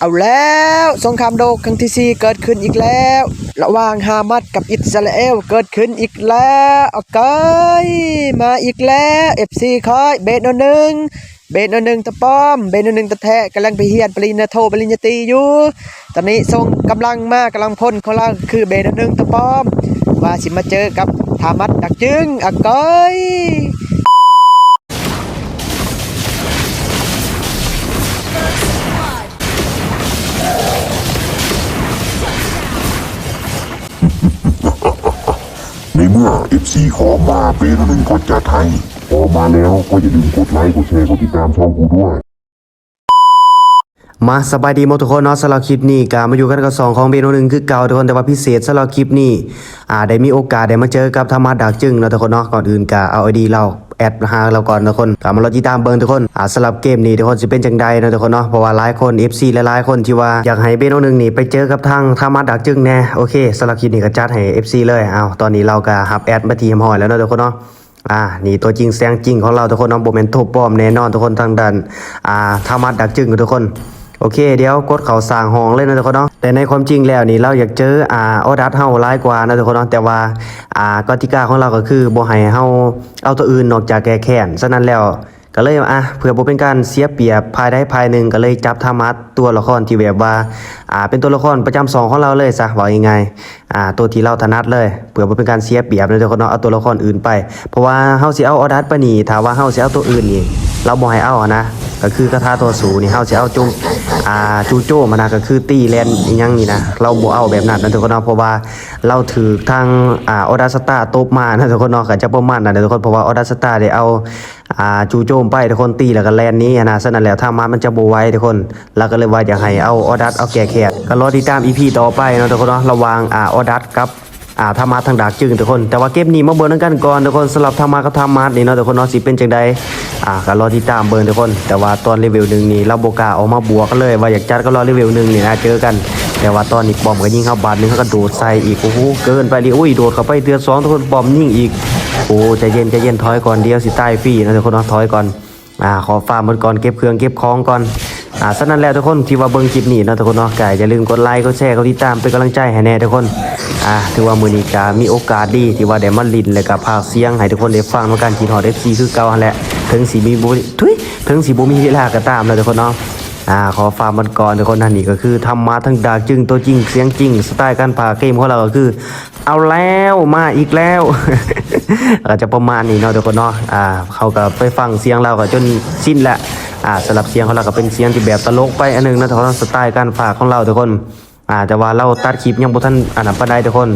เอาแล้วสงครามโลกครั้งที่สี่เกิดขึ้นอีกแล้ว ระหว่างฮามัสกับอิสราเอลเกิดขึ้นอีกแล้วเอเกยมาอีกแล้วเอฟซีคอยเบนหนึ่งเบนหนึ่งตะป้อมเบนหนึ่งตะแทะกำลังไปเฮียนปริญญาโทปริญญาตรีอยู่ ตอนนี้ส่งกำลังมากำลังพลของเราคือเบนหนึ่งตะป้อม ว่าสิมาเจอกับฮามัสดักจึงเอาเก ที่ขอมาเป็นหนึ่งกดจัดให้ออมาแล้วก็อย่าลืมกดไลค์ กดแชร์ กดติดตามช่องกูด้วย มาสบายดีหมทุกคนเนาะสำหรับคลิปนี้ก็มาอยู่กันกับสองของเบนหนึ่งคือเก่าทุกคนแต่ว่าพิเศษสำหรับคลิปนี้อ่าได้มีโอกาสได้มาเจอกับธรรมะดักจึงเนาะทุกคนเนาะก่อนอื่นก็เอาไอดีเราแอดหาเราก่อนทุกคนกลับมาเราติดตามเบิ่งทุกคนอ่าสำหรับเกมนี้ทุกคนจะเป็นจังใดนะทุกคนเนาะเพราะว่าหลายคน FC และหลายคนที่ว่าอยากให้เบนหนึ่งนี่ไปเจอกับทางธรรมะดักจึงแน่โอเคสำหรับคลิปนี้ก็จัดให้ FC เลยเอาตอนนี้เราก็ฮับแอดมาทีมหอยแล้วนะทุกคนเนาะอ่า นี่ตัวจริงแสงจริงของเราทุกคนเนาะโบเมนโทปอมแน่นอนทุกคนทางดันอ่าธรรมะดักจึงทุกคน โอเค เดี๋ยวกดเขาสร้างห้องเลยนะทุกคนเนาะแต่ในความจริงแล้วนี่เราอยากเจออ่าออดัสเฮาร้ายกว่านะทุกคนเนาะแต่ว่าอ่ากติกาของเราก็คือบ่ให้เฮาเอาตัวอื่นนอกจากแก้แค้นฉะนั้นแล้วก็เลยอะเพื่อบ่เป็นการเสียเปรียบภายใดภายหนึ่งก็เลยจับธรรมะตัวละครที่แบบว่าอ่าเป็นตัวละครประจำสองของเราเลยซะว่ายังไงอ่าตัวที่เราถนัดเลยเพื่อบ่เป็นการเสียเปรียบนะทุกคนเนาะเอาตัวละครอื่นไป เพราะว่าเฮาสิเอาออดัสไปนี่ถ้าว่าเฮาสิเอาตัวอื่นนี่เราบ่ให้เอาอะนะ ก็คือกระทาตัวสูนี่เฮาสิเอาจุอ่าจูโจ้มานะก็คือตีแลนอีหยังนี่นะเราบ่เอาแบบนั้นนะทุกคนเนาะเพราะว่าเราถือทางอ่าออดัสตาตบมานะทุกคนเนาะก็จะประมาณนั้นนะทุกคนเพราะว่าออดัสตาได้เอาอ่าจูโจมไปทุกคนตีแล้วก็แลนนี้นะฉะนั้นแล้วถ้ามามันจะบ่ไหวทุกคนเราก็เลยว่าอยากให้เอาออดัสเอาแก่แขกก็รอติดตาม EP ต่อไปนะทุกคนเนาะระวังอ่าออดัสกับอ่าธรรมะทางดากจึงทุกคน แต่ว่าเกมนี้มาเบิร์นกันก่อนทุกคนสำหรับธรรมะกับธรรมะนี่เนาะทุกคนเนาะสิเป็นจังใด อ่าก็รอที่ตามเบิร์นทุกคน แต่ว่าตอนเลเวหนึ่งนี่เราโบก้าออกมาบวกกันเลย ว่าอยากจัดก็รอเลเวหนึ่งนี่นะเจอกัน แต่ว่าตอนนี้ปอมก็ยิงเข้าบาดนึงเขาก็โดดใส่อีกโอ้โหเกินไปดิอุ้ยโดดเข้าไปเดือนสองทุกคนปอมยิงอีกโอ้ใจเย็นใจเย็นถอยก่อนเดียวสิใต้ฟรีนะทุกคนเนาะถอยก่อนอ่าขอฟาร์มมันก่อนเก็บเครื่องเก็บของก่อนอ่าฉะนั้นแล้วทุกคนที่ว่าเบิ่งคลิปนี้นะทุกคนเนาะก็อย่าลืมกดไลค์กดแชร์กดติดตามเป็นกำลังใจให้แน่ทุกคนอ่าถือว่ามือนี้ก็มีโอกาสดีที่ว่าได้มาลินแล้วก็พากเสียงให้ทุกคนได้ฟังในการกินฮอด FC คือเก่าแหละ ถึงสิมีบ่ทุยถึงสิบ่มีเวลาก็ตามนะทุกคนเนาะอ่าขอฝากมันก่อนทุกคนนั่นนี่ก็คือทำมาทั้งดากจึงตัวจริงเสียงจริงสไตล์การพากเกมของเราก็คือ เอาแล้วมาอีกแล้วก็จะประมาณนี้เนาะทุกคนเนาะอ่าเขาก็ไปฟังเสียงเราก็จนสิ้นละอ่าสำหรับเสียงของเราก็เป็นเสียงที่แบบตลกไปอันหนึงนะทุกคนสไตล์การฝากของเราทุกคนอ่าแต่ว่าเราตัดคลิปยังบ่ทันอันนั้นปานใดทุกคน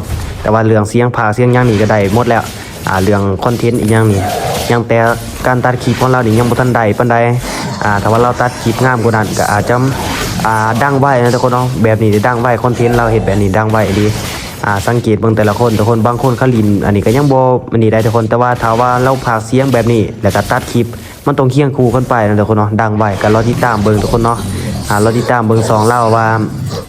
แต่ว่าเรื่องเสียงผากเสียงยังนี่ก็ได้หมดแล้ว อ่าเรื่องคอนเทนต์อีกอย่างนี่ยังแต่การตัดคลิปของเรานี่ยังบ่ทันได้ปานใดอ่าถ้าว่าเราตัดคลิปงามกว่านั้นก็อาจจะอ่าดังไว้นะทุกคนเนาะแบบนี้ได้ดังไว้คอนเทนต์เราเฮ็ดแบบนี้ดังไว้ดีอ่าสังเกตเบิ่งแต่ละคนทุกคนบางคนเขาลินอันนี้ก็ยังบ่อันนี้ได้ทุกคนแต่ว่าถ้าว่าเราพากเสียงแบบนี้แล้วก็ตัดคลิปมันต้องเคียงคู่กันไปนะทุกคนเนาะดังไว้ก็รอติดตามเบิ่งทุกคนเนาะอ่ารอติดตามเบิ่งสองเล่าว่า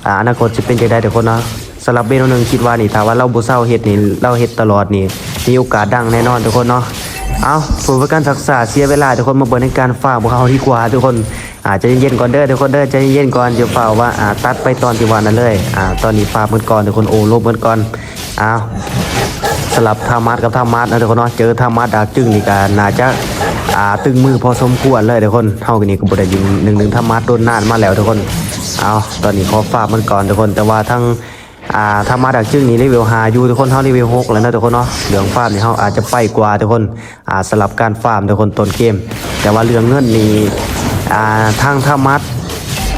อ่าอนาคตจะเป็นจังไดทุกคนเนาะสำหรับเบนหนึงคิดว่านี่ถ้าว่าเราบ่เศร้าเฮ็ดนี่เราเฮ็ดตลอดนี่ มีโอกาสดังแน่นอนทุกคนเนาะเอาเพื่อการศึกษาเสียเวลาทุกคนมาเบิ่ในการฝากพวกเขาดีกว่าทุกคนอาใจะเย็นก่อนเด้อทุกคนเด้อใจเย็นก่อนจะเฝ้าว่าอ่าตัดไปตอนที่ว่านั้นเลยอ่าตอนนี้ฝากมันก่อนทุกคนโอ้ลบมันก่อนเอาสลับธรรมัดกับธรรมัดนะทุกคนเนาะเจอธรรมัดดากจึงนี่ก็น่าจะอ่าตึงมือพอสมควรเลยทุกคนเท่ากันนี้ก็บได้ยิงหนึ่งหนึ่งธรรมัดโดนนานมาแล้วทุกคนเอาตอนนี้ขอฝากมันก่อนทุกคนแต่ว่าทั้ง อ่าธรรมัดดากจึงนี่เลเวล5อยู่ทุกคนเท่าเลเวล6แล้วนะทุกคนเนาะเรื่องฟาร์มนี่เฮาอาจจะไปกว่าทุกคนอ่าสลับการฟาร์มทุกคนต้นเกม แต่ว่าเรื่องเงินนี่อ่าทางธรรมัด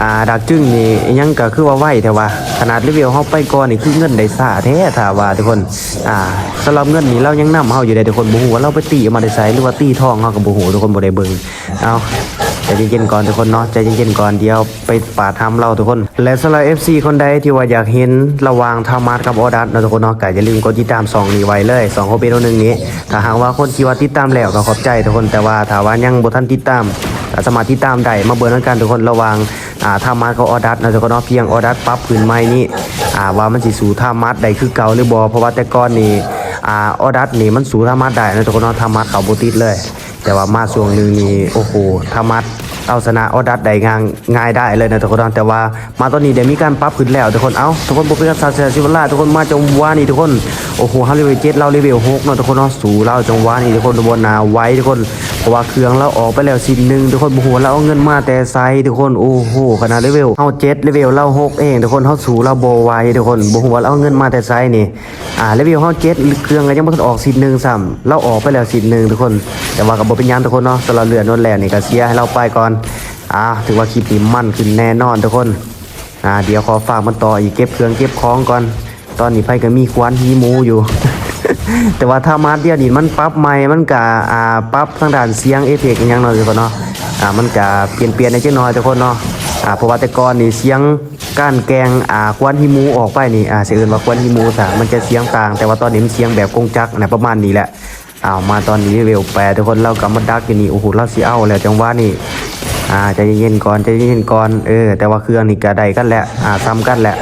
อ่าดักจึงนี่ยังก็คือว่าไหวแต่ว่า ขนาดรีวิวเฮาไปก่อนนี่คือเงินได้ซาแท้ถ้าว่าทุกคนอ่าสำหรับเงินนี่เรายังนำเฮาอยู่ได้ทุกคนบ่ฮู้ว่าเราไปตีมาได้ไสหรือว่าตีทองเฮาก็บ่ฮู้ทุกคนบ่ได้เบิ่งเอา ใจเย็นๆก่อนทุกคนเนาะใจเย็นๆก่อนเดี๋ยวไปปาดทำเราทุกคน และสำหรับ FC คนใดที่ว่าอยากเห็นระหว่างธรรมัดกับออดัสนะทุกคนเนาะก็อย่าลืมกดติดตามสองนี้ไว้เลย2โคเปโนนึงนี้ ถ้าหากว่าคนที่ว่าติดตามแล้วก็ขอบใจทุกคนแต่ว่าถ้าว่ายังบ่ทันติดตามสามารถติดตามได้มาเบิร์นกันทุกคนระวังอ่าท่ามัดกับออดัสนะทุกคนเนาะเพียงออดัสปั๊บพื้นไม้นี่อ่าว่ามันสิสู่ท่ามัดได้คือเก่าหรือบ่เพราะว่าแต่ก่อนนี่อ่าออดัสนี่มันสู่ท่ามัดได้นะทุกคนเนาะท่ามัดเขาบ่ติดเลย แต่ว่ามาช่วงหนึงนี่โอ้โหท่ามัด เอาชนะออดัสได้ง่ายง่ายได้เลยนะทุกคนแต่ว่ามาตอนนี้เดี๋ยวมีการปรับขึ้นแล้วทุกคนเอ้าทุกคนบอกเป็นซาเซซิวล่าทุกคนมาจังหวะนี้ทุกคนโอ้โหฮาเลเวลเจ็ดเราเลเวลหกเนาะทุกคนเนาะสู่เราจังหวะนี้ทุกคนทุกคนนาไว้ทุกคนเพราะว่าเครื่องเราออกไปแล้วสิ้นหนึ่งทุกคนโอ้โหเราเอาเงินมาแต่ไซทุกคนโอ้โหขนาดเลเวลเฮาเจ็ดเลเวลเราหกเองทุกคนเฮาสู่เราโบไว้ทุกคนบ่ฮู้ว่าเราเอาเงินมาแต่ไซนี่อ่าเลเวลเฮาเจ็ดเครื่องก็ยังบ่ทันออกสิ้นหนึ่งซ้ำเราออกไปแล้วสิ้นหนึ่งทุกคน แต่ว่าก็บ่เป็นยังทุกคนเนาะสำหรับเรือนนแลนี่ก็เสียให้เราไปก่อนอ่าถือว่าคลิปนี้มั่นขึ้นแน่นอนทุกคนอ่าเดี๋ยวขอฝากมันต่ออีกเก็บเครื่องเก็บของก่อน ตอนนี้ไผก็มีควันฮีหมูอยู่ แต่ว่าถ้ามาเดียวนี้มันปรับใหม่มันก็อ่าปรับทางด้านเสียงเอฟเฟกต์อหยังน่อยทุกคนเนาะอ่ามันก็เปลี่ยนเปลี่ยนในจังน้อยทุกคนเนาะอ่าเพราะว่าแต่ก่อนนี่เสียงก้านแกงอ่าควันฮีหมูออกไปนี่อ่าเสียอื่นว่าควันฮีหมูซะมันจะเสียงต่าง แต่ว่าตอนนี้มันเสียงแบบกงจักรนะประมาณนี้แหละอ้าวมาตอนนี้เวลแปดทุกคนเรากำมาดักอยู่นี่โอ้โหเราสิเอาแล้วจังหวะนี่ อ่าใจเย็นก่อนใจเย็นก่อนเออแต่ว่าเครื่องนี่ก็ได้กันแหละอ่าซ้ำกันแหละ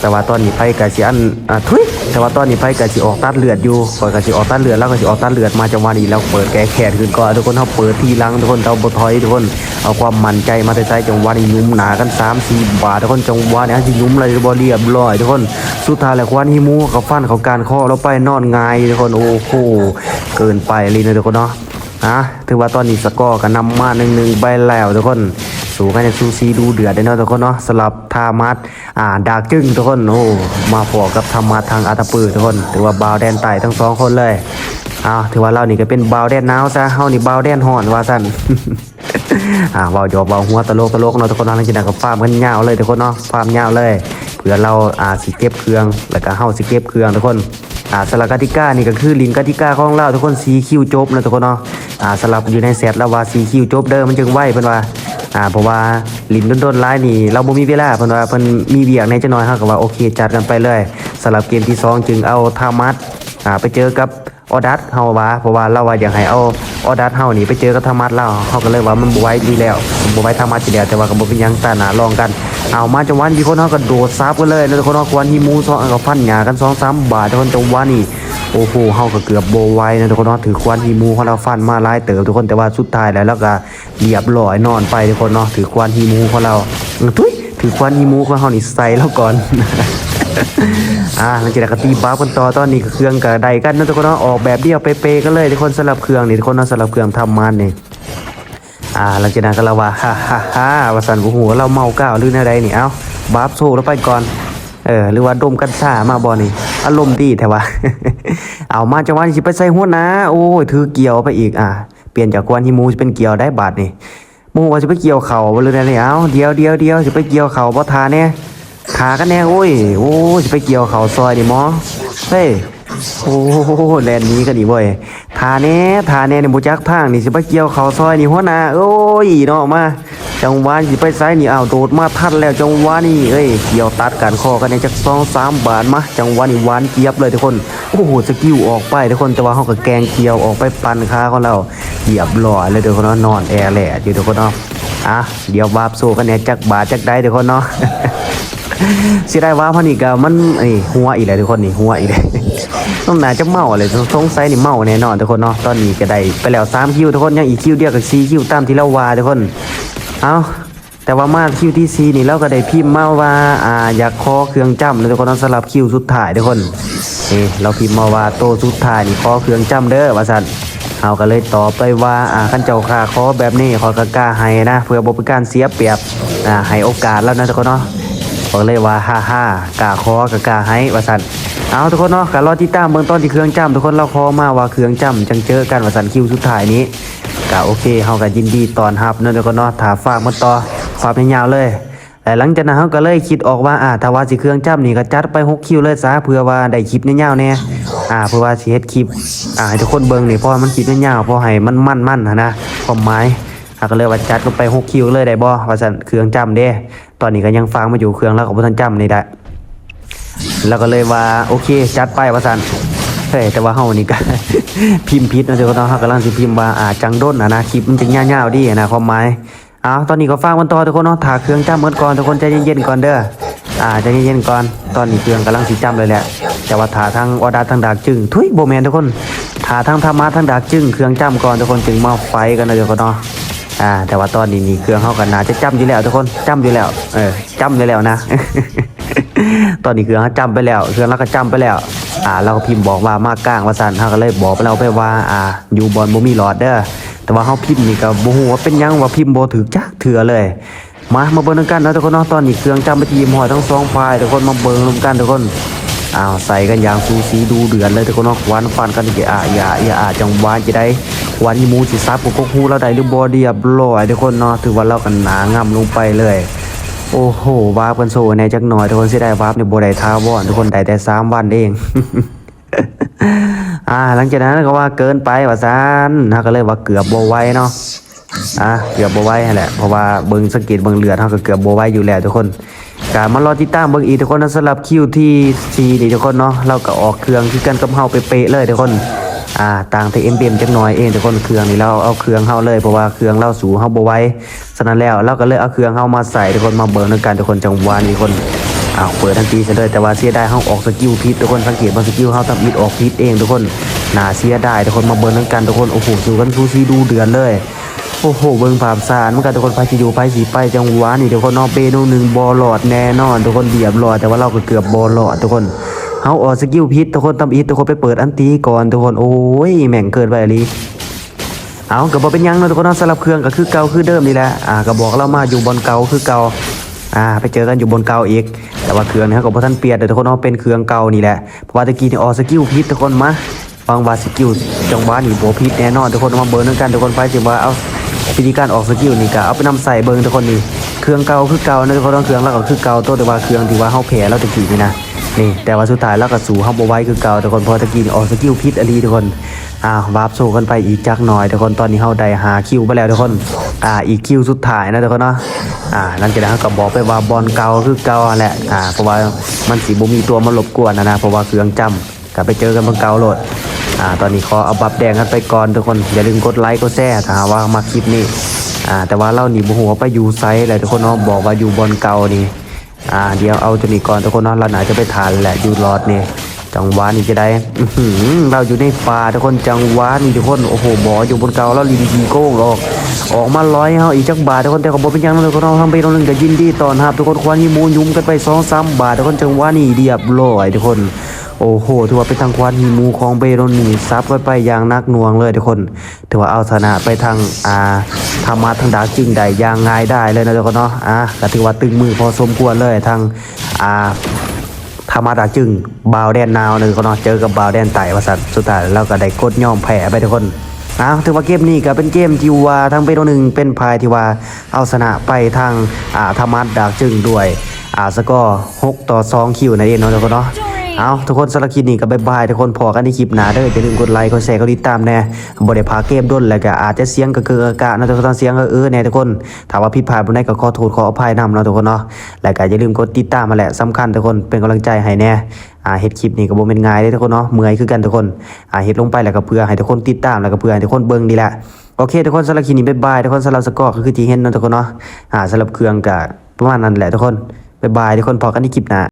แต่ว่าตอนนี้ไพ่กะสิอันอ่าทุยแต่ว่าตอนนี้ไพ่กะสิออกตัดเลือดอยู่ก่อนกะสิออกตัดเลือดแล้วก็สิออกตัดเลือดมาจังหวะนี้แล้วเปิดแก้แขนขึ้นก่อนทุกคนเขาเปิดทีหลังทุกคนเราบ่ถอยทุกคนเอาความมั่นใจมาใส่ๆจังหวะนี้ยุ่มหนากัน3 4บาททุกคนจังหวะนี้สิยุ่มเลยบ่เรียบร้อยทุกคนสุดท้ายแล้วควันหิมูกับฟันเขาการข้อแล้วไปนอนงายทุกคนโอ้โหเกินไปเลยนะทุกคนเนาะ อะถือว่าตอนนี้สกอร์ก็นำมา1 1ไปแล้วทุกคน สู้กันในซูซีดูเดือดได้เนาะทุกคนเนาะสลับทามัดอ่าดากจึ้งทุกคนโอ้มาพอกับธรรมัดทางอาตาปือทุกคน ถือว่าบาวแดนไต่ทั้งสองคนเลยอ้าวถือว่าเรานี่ก็เป็นบาวแดนหนาวซะเฮานี่บาวแดนฮ้อนว่าซั่นอ่าเว้าหยอกเว้าหัวตลกตลกเนาะทุกคนเนาะหลังจากนั้นก็ฟาร์มกันยาวเลยทุกคนเนาะฟาร์มยาวเลยเพื่อเราอ่าสิเก็บเครื่องแล้วก็เฮาสิเก็บเครื่องทุกคน อ่าสลับกติกานี่ก็คือลิงกติกาของเราทุกคนซีคิวจบนะทุกคนเนาะอ่าสลับอยู่ในเซตแล้วว่าซีคิวจบเด้อมันจึงไหวเพิ่นว่าอ่าเพราะว่าลินโดนๆไล่นี่ เราบ่มีเวลาเพิ่นว่าเพิ่นมีเบียกในจะน้อยเฮาก็ว่าโอเคจัดกันไปเลยสำหรับเกมที่สองจึงเอาทามัดอ่าไปเจอกับ ออดัสเฮาว่าเพราะว่าเราว่าอยากให้เอาออดัสเฮานี่ไปเจอกับทามัดแล้วเฮาก็เลยว่ามันบ่ไหวดีแล้วบ่ไหวทมัดทีเดียวแต่ว่าก็บ่เป็นหยังตาหนาลองกันเอามาจังหวะนี้คนเฮาก็โดดซับกันเลยแล้วคนเฮาควนฮิมูซองก็ฟันหญ้ากัน2-3บาททุกคนจังหวะนี้โอ้โหเฮาก็เกือบโบไหวนะทุกคนเนาะถือควันฮิมูของเราฟันมาหลายเติบทุกคนแต่ว่าสุดท้ายแล้วแล้วก็เรียบร้อยนอนไปทุกคนเนาะถือควันฮิมูของเราทุยถือควันฮิมูของเฮานี่ใส่แล้วก่อน อ่าหลังจากนั้นก็ตีบ้ากันต่อตอนนี้ก็เครื่องกับใดกันนะทุกคนเนาะออกแบบเดียวเป๊ะๆกันเลยทุกคนสลับเครื่องนี่ทุกคนเนาะสลับเครื่องทำมันนี่อ่าหลังจากนั้นก็เราว่าฮ่าฮ่าฮ่าวาสันบุหัวเราเมาก้าวหรืออะไรนี่เอ้าบ้าโซ่แล้วไปก่อนเออหรือว่าดมกันซ่ามาบอนี่อารมณ์ดีแท้วะเอามาจังหวะนี้ไปใส่หัวนะ โอ้ยถือเกี่ยวไปอีกอะเปลี่ยนจากกวนฮิมูจะเป็นเกี่ยวได้บาทนี่มูว่าจะไปเกี่ยวเข่าบ่เลยนะนี่ยเอ้าเดียวเดียวเดียวจะไปเกี่ยวเข่าบ่ทาเนี่ย ขากันแน่โอ้ย โอ้จะไปเกี่ยวเขาซอยดิหมอเฮ้ยโอ้แลนด์นี้ก็ดีเว้ยทาแน่ทาแน่ในบุจักทางนี่สิไปเกี่ยวเขาซอยนี่หัวหน้าโอ้ยเนาะมาจังหวะสิไปไซนี่อ้าวโดดมาทันแล้วจังหวะนี่เอ้ยเกี่ยวตัดกันคอกันในจักสองสามบาทมาจังหวะนี่หวานเกียบเลยทุกคนโอ้โหสกิลออกไปทุกคนแต่ว่าเขาก็แกงเคียวออกไปปันขาของเราเหยียบลอยเลยทุกคนเนาะนอนแอร์แหละอยู่ทุกคนเนาะอะเดี๋ยววาบโซกันเนี่ยจักบาทจักได้ทุกคนเนาะ สียดายว่าพันอีกอะมันไอ้หัวอีกแล้วทุกคนนี่หัวอีกเลยต้องน่าจะเมาอะไรสงสัยนี่เมาแน่นอนทุกคนเนาะตอนนี้ก็ได้ไปแล้ว3คิวทุกคนยังอีกคิวเดียวกับ4คิวตามที่เราว่าทุกคนเอาแต่ว่ามาคิวที่4นี่เราก็ได้พิมพ์มาว่าอ่าอยากขอเครื่องจำนะทุกคนสำหรับคิวสุดท้ายทุกคนนี่เราพิมพ์มาว่าโตสุดท้ายนี่ขอเครื่องจำเด้อว่าซั่นเอาก็เลยตอบไปว่าอ่าคันเจ้าค่าขอแบบนี้ขอกกล้าให้นะ เพื่อบ่เป็นการเสียเปรียบอ่าให้โอกาสแล้วนะทุกคนเนาะ บอกเลยว่าฮ่าฮ่ากาคอกับกาให้วาสันเอาทุกคนเนาะการรอที่ตามเบื้องต้นที่เครื่องจ้ำทุกคนเราคอมาว่าเครื่องจ้ำจังเจอกันวาสันคิวสุดท้ายนี้กะโอเคเฮากันยินดีตอนรับเนาะทุกคนเนาะถาฝากมาต่อฝากยาวๆเลยแต่หลังจากนั้นเฮาก็เลยคิดออกว่าอ่าถ้าว่าสิเครื่องจ้ำนี่ก็จัดไป6คิวเลยซะเพื่อว่าได้คลิปยาวๆแน่อ่าเพื่อว่าสิเฮ็ดคลิปอ่าให้ทุกคนเบิ่งนี่เพราะมันคลิปยาวๆเพราะให้มันมันๆนะความหมายอะก็เลยว่าจัดลงไป6คิวเลยได้บ่ว่าซั่นเครื่องจำเด้ ตอนนี้ก็ยังฟังมาอยู่เครื่องแล้วก็บ่ทันจำนี่ได้แล้วก็เลยว่าโอเค จัดไปว่าซั่นเฮ้แต่ว่าเฮานี่ก็พิมพ์ผิดนะเจ้าเนาะเฮากำลังสิพิมพ์ว่าอ่าจังด้นอะนะคลิปมันจะยาวๆดีนะความหมายเอาตอนนี้ก็ฟังมันต่อทุกคนเนาะถ้าเครื่องจ้ำหมดก่อนทุกคนใจเย็นๆก่อนเด้ออ่าใจเย็นๆก่อนตอนนี้เครื่องกำลังสิจำเลยแหละแต่ว่าถ้าทางออดาทางดากจึงทุยโบแมนทุกคนถ้าทางธรรมะทางดากจึงเครื่องจ้ำก่อนทุกคนจึงมาไฟกันนะเจ้าเนาะ อ่า แต่ว่าตอนนี้นี่เครื่องเฮากันน่าจะจำอยู่แล้วทุกคนจำอยู่แล้ว เออจำอยู่แล้วนะ ตอนนี้เครื่องเฮาจำไปแล้ว เครื่องเราก็จำไปแล้ว อ่า เราก็พิมพ์บอกว่ามากลางว่าซั่นเฮาก็เลยบอกเราไปว่า อ่า อยู่บอลบ่มีหลอดเด้อแต่ว่าเฮาพิมพ์นี่ก็บ่ฮู้ว่าเป็นยังว่าพิมพ์บ่ถูกจักเถื่อเลยมามาเบิ่งนำกันนะทุกคนเนาะตอนนี้เครื่องจำไปทีมหอยทั้งสองฝ่ายทุกคนมาเบิ่งนำกันทุกคน อ้าวใส่กันอย่างสูสีดูเดือดเลยทุกคนเนาะวานฟันกันอย่าอะอย่าอย่าอะจังหวานจะได้วานยีมูสิซับกูก็ฮู้แล้วได้หรือบ่เรียบร้อยทุกคนเนาะถือว่าเรากันหนางํลงไปเลยโอ้โหวาร์ปกันโซแน่จักหน่อยทุกคนเสิได้วาร์ปในบ่ได้ท้าวอนทุกคนได้แต่สามวันเองอ่าหลังจากนั้นก็ว่าเกินไปว่าซันนะก็เลยว่าเกือบบ่ไหวเนาะอะเกือบบ่ไวนั่นแหละเพราะว่าเบิ่งสังเกตเบิ่งเลือดเฮาก็เกือบบ่ไหวอยู่แล้วทุกคน การมารอติดตามเบิ่งอีทุกคนนะสำหรับคิวที่4นี่ทุกคนเนาะเราก็ออกเครื่องคือกันกับเฮาไปเป๊ะเลยทุกคนอ่าต่างแต่ MBM จักหน่อยเองทุกคนเครื่องนี่เราเอาเครื่องเฮาเลยเพราะว่าเครื่องเราสูงเฮาบ่ไหวฉะนั้นแล้วเราก็เลยเอาเครื่องเฮามาใส่ทุกคนมาเบิ่งด้วยกันทุกคนจังหวะนี้ทุกคนอ้าวเปิดทันทีซะเลยแต่ว่าเสียดายเฮาออกสกิลผิดทุกคนสังเกตว่าสกิลเฮาทำอิดออกผิดเองทุกคนน่าเสียดายทุกคนมาเบิ่งด้วยกันทุกคนโอ้โหสู้กันสู้ซีดูเดือดเลย โอ้โหเบิ่งภาพสารมันก็ทุกคนไปสิอยู่ไปสิไปจังหวะนี่ทุกคนนอกเปโนหนึ่งบอลอดแน่นอน ทุกคนเดียบรอดแต่ว่าเราก็เกือบบอลอดทุกคนเฮาออกสกิลพิษทุกคนทำอิททุกคนไปเปิดอันตีก่อนทุกคนโอ้ยแม่งเกินไปอะลีเอาก็บ่เป็นยังนะทุกคนนาะสลับเครื่องก็คือเก่าคือเดิมนี่แหละอ่าก็บอกเรามาอยู่บนเก่าคือเก่าอ่าไปเจอกันอยู่บนเก่าอีก แต่ว่าเครื่องเนี่ยก็บ่ทันเปียนแต่ทุกคนเนาเป็นเครื่องเก่านี่แหละเพราะว่าตะกี้นี่ออกสกิลพิษทุกคนมาฟังว่าสกิลจังหวะนี่บ่ผิดแน่นอนทุกคนมาเบิ่งนกันทุกคนไปสิว่าเอา วิธีการออกสกิลนี่ก็เอาไปนำใส่เบิงทุกคนนี่เครื่องเก่าคือเก่านะทุกคนเครื่องแล้วก็คือเก่าตัวแต่ว่าเครื่องที่ว่าเฮาแพ้แล้วตะกี้นี่นะนี่แต่ว่าสุดท้ายแล้วก็สู่เฮาบ่ไหวคือเก่าทุกคนพอตะกี้ออกสกิลพิษอลีทุกคนอ่าวาร์ปโซกันไปอีกจักหน่อยทุกคนตอนนี้เฮาได้หาคิวไปแล้วทุกคนอ่าอีกคิวสุดท้ายนะทุกคนเนาะอ่าหลังจากนั้นเฮาก็บอกไปว่าบอลเก่าคือเก่าแหละอ่าเพราะว่ามันสิบ่มีตัวมารบกวนนะนะเพราะว่าเครื่องจำก็ไปเจอกันบนเก่าโหลด อ่าตอนนี้ขอเอาบับแดงกันไปก่อนทุกคนอย่าลืมกดไลค์กดแชร์ถ้าหากว่ามาคลิปนี้อ่าแต่ว่าเราหนีบหัวไปอยู่ไซส์แหละทุกคนเนาะบอกว่าอยู่บนเก่านี่อ่าเดี๋ยวเอาตัวนี้ก่อนทุกคนเนาะเราหนาจะไปทานแหละอยู่รอดนี่จังหวะนี่จะได้เราอยู่ในป่าทุกคนจังหวะนี่ทุกคนโอ้โหบออยู่บนเกาแล้วลินดีโก้งออกออกมาร้อยเฮาอีกจักบาททุกคนแต่ก็บ่เป็นยังนะทุกคนเนาทำไปตรงนึงก็ยินดีตอนรับทุกคนควันยี่มูยุ่มกันไปสองสามบาททุกคนจังหวะนี่เรียบร้อยทุกคน โอ้โห ถือว่าเป็นทางควันฮีมูของเบโรนีซับไว้ไปอย่างนักหน่วงเลยทุกคน ถือว่าเอาชนะไปทางอ่าธรรมะทางดาจริงได้อย่างง่ายได้เลยนะทุกคนเนาะอะก็ถือว่าตึงมือพอสมควรเลยทางอ่าธรรมะดาจึงบาวแดนนาวนะทุกคนเนาะเจอกับบาวแดนไต่ว่าสัตว์สุดท้ายเราก็ได้กดย่อมแพ้ไปทุกคนอ้าถือว่าเกมนี้ก็เป็นเกมที่ว่าทางเบโรหนึ่งเป็นพายที่ว่าเอาชนะไปทางอ่าธรรมะดาจึงด้วยอ่าสกอร์6ต่อ2คิวนั่นเองเนาะทุกคนเนาะ เอาทุกคนสารบคลิปนี้ก็บายบายทุกคนพอกันในคลิปหน้าเด้ออย่าลืมกดไลค์กดแชร์กดติดตามแน่บ่ได้พาเกมด้นแล้วก็อาจจะเสียงก็คืออากาศนะทุกคนเสียงก็เออแน่ทุกคนถ้าว่าผิดพลาดบ่ได้ก็ขอโทษขออภัยนำเนาะทุกคนเนาะแล้วก็อย่าลืมกดติดตามมาแหละสำคัญทุกคนเป็นกำลังใจให้แน่อ่าเฮ็ดคลิปนี้ก็บ่แม่นง่ายเด้ทุกคนเนาะเมื่อยคือกันทุกคนอ่าเฮ็ดลงไปแล้วก็เพื่อให้ทุกคนติดตามแล้วก็เพื่อให้ทุกคนเบิ่งนี่แหละโอเคทุกคนสำหรับคลิปนี้บ๊ายบายทุกคนสำหรับสกอร์ก็คือที่เห็นเนาะทุกคนเนาะอ่าสำหรับเครื่องก็ประมาณนั้นแหละทุกคนบ๊ายบายทุกคนพอกันในคลิปหน้า